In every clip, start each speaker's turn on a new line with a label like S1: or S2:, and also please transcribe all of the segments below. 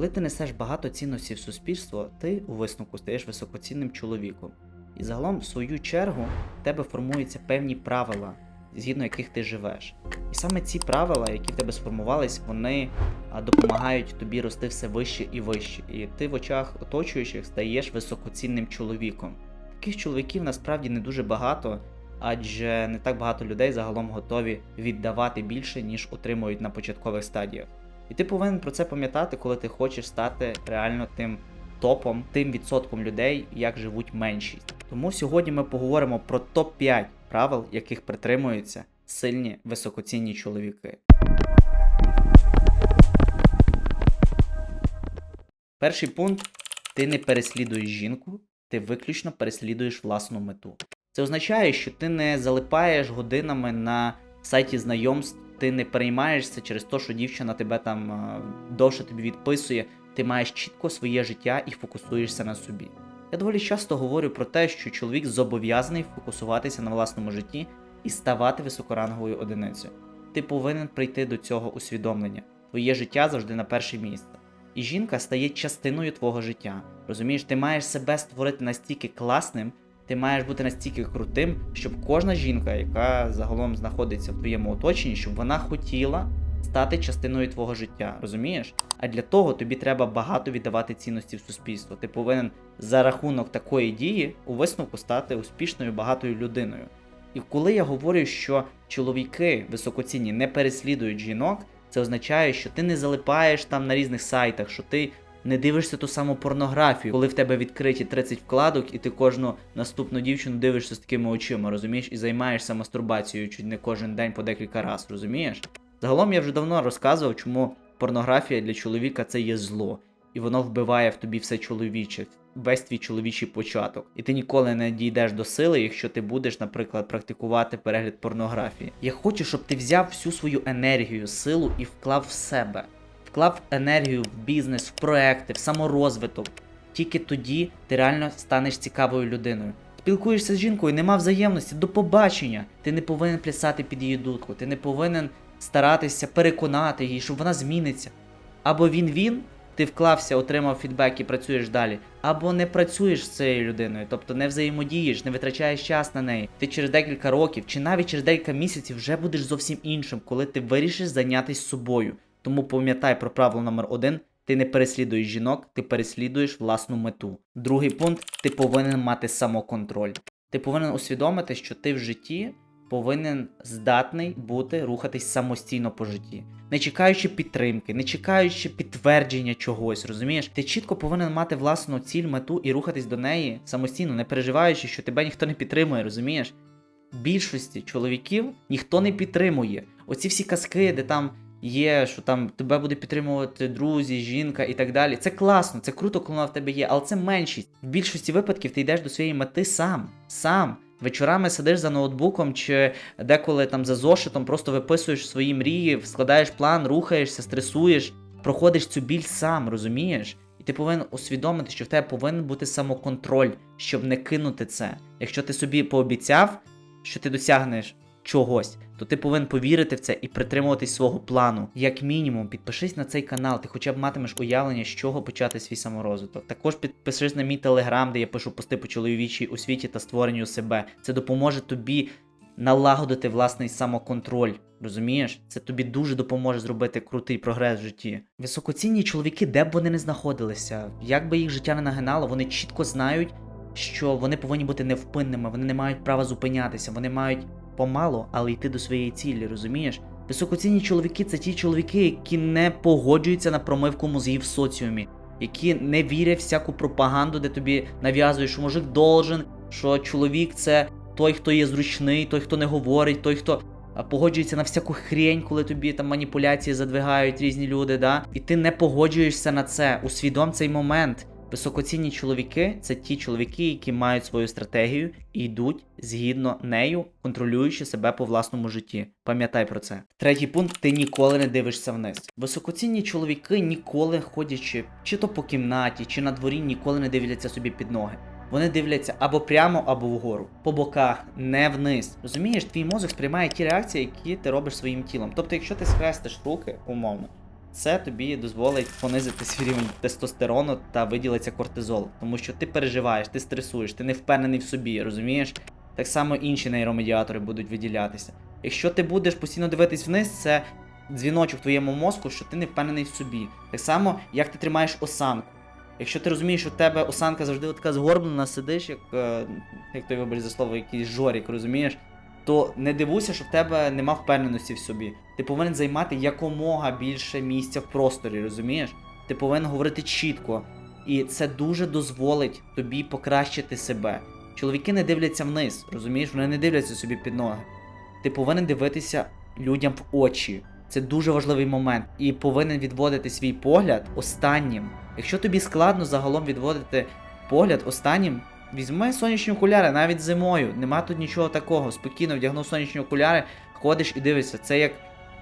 S1: Коли ти несеш багато цінностей в суспільство, ти у висновку стаєш високоцінним чоловіком. І загалом, в свою чергу, в тебе формуються певні правила, згідно яких ти живеш. І саме ці правила, які в тебе сформувались, вони допомагають тобі рости все вище і вище. І ти в очах оточуючих стаєш високоцінним чоловіком. Таких чоловіків насправді не дуже багато, адже не так багато людей загалом готові віддавати більше, ніж отримують на початкових стадіях. І ти повинен про це пам'ятати, коли ти хочеш стати реально тим топом, тим відсотком людей, як живуть меншість. Тому сьогодні ми поговоримо про топ-5 правил, яких притримуються сильні високоцінні чоловіки. Перший пункт: ти не переслідуєш жінку, ти виключно переслідуєш власну мету. Це означає, що ти не залипаєш годинами на сайті знайомств, ти не переймаєшся через те, що дівчина тебе там е, довше тобі відписує. Ти маєш чітко своє життя і фокусуєшся на собі. Я доволі часто говорю про те, що чоловік зобов'язаний фокусуватися на власному житті і ставати високоранговою одиницею. Ти повинен прийти до цього усвідомлення. Твоє життя завжди на перше місце. І жінка стає частиною твого життя. Розумієш, ти маєш себе створити настільки класним, ти маєш бути настільки крутим, щоб кожна жінка, яка загалом знаходиться в твоєму оточенні, щоб вона хотіла стати частиною твого життя. Розумієш? А для того тобі треба багато віддавати цінності в суспільство. Ти повинен за рахунок такої дії у висновку стати успішною багатою людиною. І коли я говорю, що чоловіки високоцінні не переслідують жінок, це означає, що ти не залипаєш там на різних сайтах, що ти не дивишся ту саму порнографію, коли в тебе відкриті 30 вкладок, і ти кожну наступну дівчину дивишся з такими очима, розумієш, і займаєшся мастурбацією чуть не кожен день по декілька разів, розумієш? Загалом я вже давно розказував, чому порнографія для чоловіка це є зло, і воно вбиває в тобі все чоловіче, весь твій чоловічий початок. І ти ніколи не дійдеш до сили, якщо ти будеш, наприклад, практикувати перегляд порнографії. Я хочу, щоб ти взяв всю свою енергію, силу і вклав в себе. Вклав енергію в бізнес, в проекти, в саморозвиток. Тільки тоді ти реально станеш цікавою людиною. Спілкуєшся з жінкою, нема взаємності, до побачення. Ти не повинен плясати під її дудку, ти не повинен старатися переконати її, щоб вона зміниться. Або він він, ти вклався, отримав фідбек і працюєш далі, або не працюєш з цією людиною, тобто не взаємодієш, не витрачаєш час на неї. Ти через декілька років чи навіть через декілька місяців вже будеш зовсім іншим, коли ти вирішиш зайнятися собою. Тому пам'ятай про правило номер один. Ти не переслідуєш жінок, ти переслідуєш власну мету. Другий пункт ти повинен мати самоконтроль. Ти повинен усвідомити, що ти в житті повинен здатний бути рухатись самостійно по житті, не чекаючи підтримки, не чекаючи підтвердження чогось, розумієш? Ти чітко повинен мати власну ціль, мету і рухатись до неї самостійно, не переживаючи, що тебе ніхто не підтримує, розумієш? Більшості чоловіків ніхто не підтримує. Оці всі казки, де там є, що там тебе буде підтримувати друзі, жінка і так далі. Це класно, це круто, коли вона в тебе є, але це меншість. В більшості випадків ти йдеш до своєї мети сам. Сам. Вечорами сидиш за ноутбуком чи деколи там за зошитом, просто виписуєш свої мрії, складаєш план, рухаєшся, стресуєш, проходиш цю біль сам, розумієш? І ти повинен усвідомити, що в тебе повинен бути самоконтроль, щоб не кинути це. Якщо ти собі пообіцяв, що ти досягнеш чогось, то ти повинен повірити в це і притримуватись свого плану. Як мінімум, підпишись на цей канал, ти хоча б матимеш уявлення, з чого почати свій саморозвиток. Також підпишись на мій телеграм, де я пишу пости по чоловічій освіті та створенню себе. Це допоможе тобі налагодити власний самоконтроль. Розумієш? Це тобі дуже допоможе зробити крутий прогрес в житті. Високоцінні чоловіки, де б вони не знаходилися, як би їх життя не нагинало, вони чітко знають, що вони повинні бути невпинними, вони не мають права зупинятися, вони мають помало, але йти до своєї цілі, розумієш? Високоцінні чоловіки це ті чоловіки, які не погоджуються на промивку мозгів в соціумі, які не вірять всяку пропаганду, де тобі нав'язують, що мужик должен, що чоловік це той, хто є зручний, той, хто не говорить, той, хто погоджується на всяку хрень, коли тобі там маніпуляції задвигають різні люди, да? І ти не погоджуєшся на це. Усвідом цей момент. Високоцінні чоловіки це ті чоловіки, які мають свою стратегію і йдуть згідно нею, контролюючи себе по власному житті. Пам'ятай про це. Третій пункт: ти ніколи не дивишся вниз. Високоцінні чоловіки ніколи ходячи, чи то по кімнаті, чи на дворі, ніколи не дивляться собі під ноги. Вони дивляться або прямо, або вгору, по боках, не вниз. Розумієш, твій мозок сприймає ті реакції, які ти робиш своїм тілом. Тобто, якщо ти схрестиш руки, умовно, це тобі дозволить понизити свій рівень тестостерону та виділиться кортизол. Тому що ти переживаєш, ти стресуєш, ти не впевнений в собі, розумієш? Так само інші нейромедіатори будуть виділятися. Якщо ти будеш постійно дивитись вниз, це дзвіночок в твоєму мозку, що ти не впевнений в собі. Так само, як ти тримаєш осанку. Якщо ти розумієш, що в тебе осанка завжди така згорблена, сидиш, як, е, як той вибір за слово, якийсь жорік, розумієш, то не дивуйся, що в тебе нема впевненості в собі. Ти повинен займати якомога більше місця в просторі, розумієш? Ти повинен говорити чітко. І це дуже дозволить тобі покращити себе. Чоловіки не дивляться вниз, розумієш? Вони не дивляться собі під ноги. Ти повинен дивитися людям в очі. Це дуже важливий момент. І повинен відводити свій погляд останнім. Якщо тобі складно загалом відводити погляд останнім, візьми сонячні окуляри навіть зимою. Нема тут нічого такого. Спокійно вдягнув сонячні окуляри, ходиш і дивишся. Це як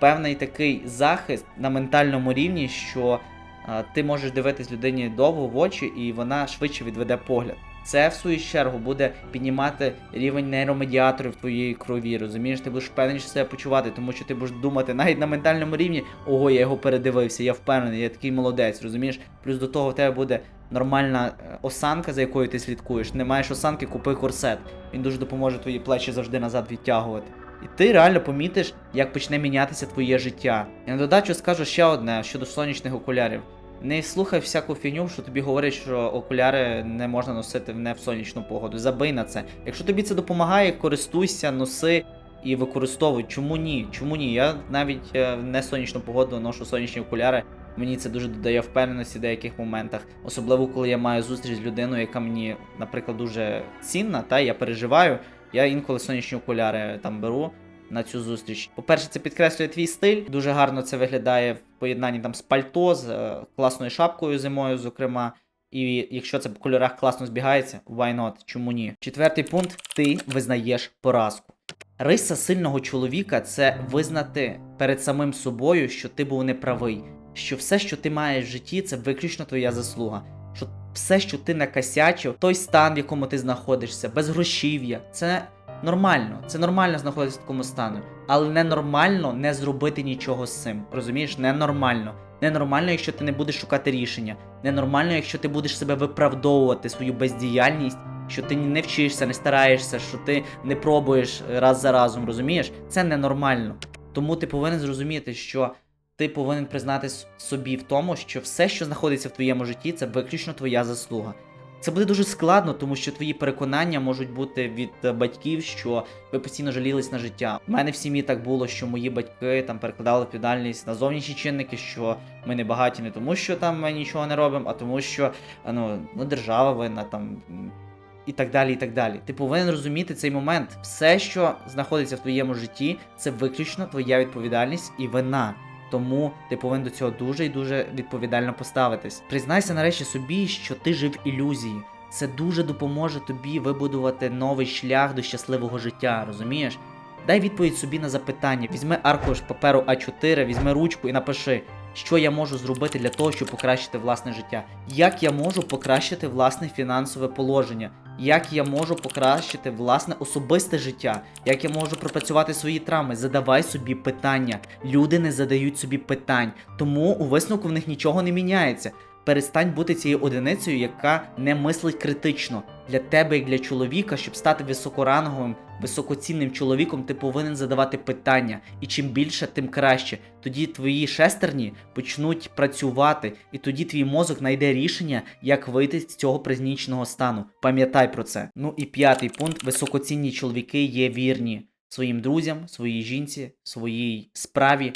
S1: певний такий захист на ментальному рівні, що а, ти можеш дивитись людині довго в очі, і вона швидше відведе погляд. Це в свою чергу буде піднімати рівень нейромедіаторів в твоїй крові. Розумієш, ти будеш впевненіше себе почувати, тому що ти будеш думати навіть на ментальному рівні, ого, я його передивився, я впевнений, я такий молодець, розумієш? Плюс до того в тебе буде нормальна е, осанка, за якою ти слідкуєш. Не маєш осанки, купи корсет. Він дуже допоможе твої плечі завжди назад відтягувати. І ти реально помітиш, як почне мінятися твоє життя. І на додачу скажу ще одне щодо сонячних окулярів. Не слухай всяку фігню, що тобі говорять, що окуляри не можна носити не в сонячну погоду. Забий на це. Якщо тобі це допомагає, користуйся, носи і використовуй. Чому ні? Чому ні? Я навіть е, в не сонячну погоду ношу сонячні окуляри. Мені це дуже додає впевненості в деяких моментах, особливо коли я маю зустріч з людиною, яка мені, наприклад, дуже цінна, та я переживаю. Я інколи сонячні окуляри там беру на цю зустріч. По-перше, це підкреслює твій стиль. Дуже гарно це виглядає в поєднанні там з пальто, з е, класною шапкою зимою, зокрема. І якщо це по кольорах класно збігається, why not? Чому ні? Четвертий пункт: ти визнаєш поразку. Риса сильного чоловіка це визнати перед самим собою, що ти був неправий, що все, що ти маєш в житті, це виключно твоя заслуга. Що все, що ти накосячив, той стан, в якому ти знаходишся, безгрошів'я, це нормально. Це нормально знаходитися в такому стані. Але ненормально не зробити нічого з цим. Розумієш? Ненормально. Ненормально, якщо ти не будеш шукати рішення. Ненормально, якщо ти будеш себе виправдовувати свою бездіяльність, що ти не вчишся, не стараєшся, що ти не пробуєш раз за разом, розумієш? Це ненормально. Тому ти повинен зрозуміти, що ти повинен признати собі в тому, що все, що знаходиться в твоєму житті, це виключно твоя заслуга. Це буде дуже складно, тому що твої переконання можуть бути від батьків, що ви постійно жалілись на життя. У мене в сім'ї так було, що мої батьки там перекладали відповідальність на зовнішні чинники, що ми не багаті не тому, що там ми нічого не робимо, а тому, що ну, ну держава винна там. І так далі, і так далі. Ти повинен розуміти цей момент. Все, що знаходиться в твоєму житті, це виключно твоя відповідальність і вина. Тому ти повинен до цього дуже і дуже відповідально поставитись. Признайся нарешті собі, що ти жив ілюзії. Це дуже допоможе тобі вибудувати новий шлях до щасливого життя, розумієш? Дай відповідь собі на запитання. Візьми аркуш паперу А4, візьми ручку і напиши, що я можу зробити для того, щоб покращити власне життя. Як я можу покращити власне фінансове положення? Як я можу покращити власне особисте життя? Як я можу пропрацювати свої травми? Задавай собі питання. Люди не задають собі питань, тому у висновку в них нічого не міняється. Перестань бути цією одиницею, яка не мислить критично. Для тебе, як для чоловіка, щоб стати високоранговим, високоцінним чоловіком, ти повинен задавати питання. І чим більше, тим краще. Тоді твої шестерні почнуть працювати, і тоді твій мозок знайде рішення, як вийти з цього признічного стану. Пам'ятай про це. Ну і п'ятий пункт: високоцінні чоловіки є вірні своїм друзям, своїй жінці, своїй справі.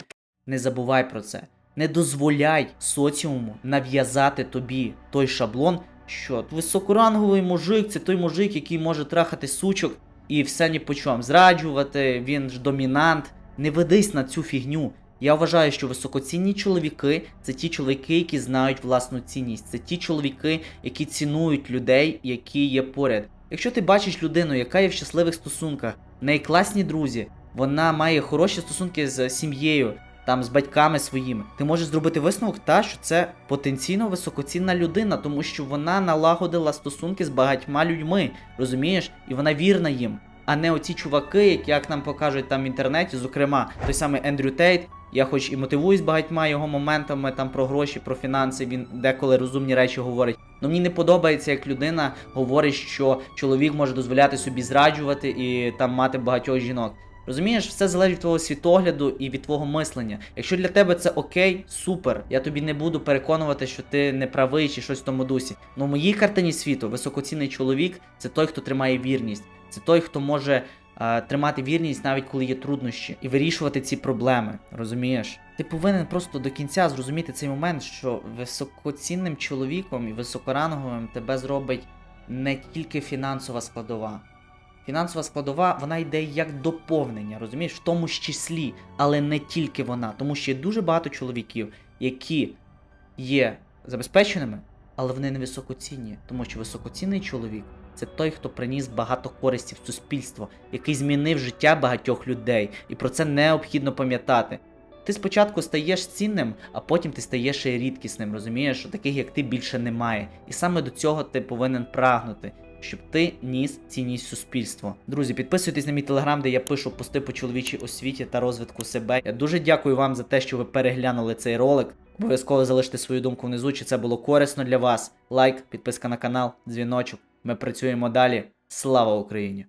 S1: Не забувай про це. Не дозволяй соціуму нав'язати тобі той шаблон, що високоранговий мужик це той мужик, який може трахати сучок і все ні по чому. Зраджувати, він ж домінант. Не ведись на цю фігню. Я вважаю, що високоцінні чоловіки це ті чоловіки, які знають власну цінність. Це ті чоловіки, які цінують людей, які є поряд. Якщо ти бачиш людину, яка є в щасливих стосунках, в неї класні друзі, вона має хороші стосунки з сім'єю, там з батьками своїми, ти можеш зробити висновок, та що це потенційно високоцінна людина, тому що вона налагодила стосунки з багатьма людьми, розумієш, і вона вірна їм. А не оці чуваки, які як нам покажуть там в інтернеті, зокрема той самий Ендрю Тейт, Я хоч і мотивуюсь багатьма його моментами там про гроші, про фінанси. Він деколи розумні речі говорить. Ну мені не подобається, як людина говорить, що чоловік може дозволяти собі зраджувати і там мати багатьох жінок. Розумієш, все залежить від твого світогляду і від твого мислення. Якщо для тебе це окей, супер. Я тобі не буду переконувати, що ти не правий чи щось в тому дусі. Ну в моїй картині світу високоцінний чоловік це той, хто тримає вірність, це той, хто може е, тримати вірність навіть коли є труднощі, і вирішувати ці проблеми. Розумієш? Ти повинен просто до кінця зрозуміти цей момент, що високоцінним чоловіком і високоранговим тебе зробить не тільки фінансова складова. Фінансова складова вона йде як доповнення, розумієш, в тому ж числі, але не тільки вона, тому що є дуже багато чоловіків, які є забезпеченими, але вони не високоцінні, тому що високоцінний чоловік це той, хто приніс багато користі в суспільство, який змінив життя багатьох людей, і про це необхідно пам'ятати. Ти спочатку стаєш цінним, а потім ти стаєш рідкісним, розумієш, що таких як ти більше немає. І саме до цього ти повинен прагнути, щоб ти ніс цінність суспільству. Друзі, підписуйтесь на мій телеграм, де я пишу пости по чоловічій освіті та розвитку себе. Я дуже дякую вам за те, що ви переглянули цей ролик. Обов'язково залиште свою думку внизу, чи це було корисно для вас. Лайк, підписка на канал, дзвіночок. Ми працюємо далі. Слава Україні!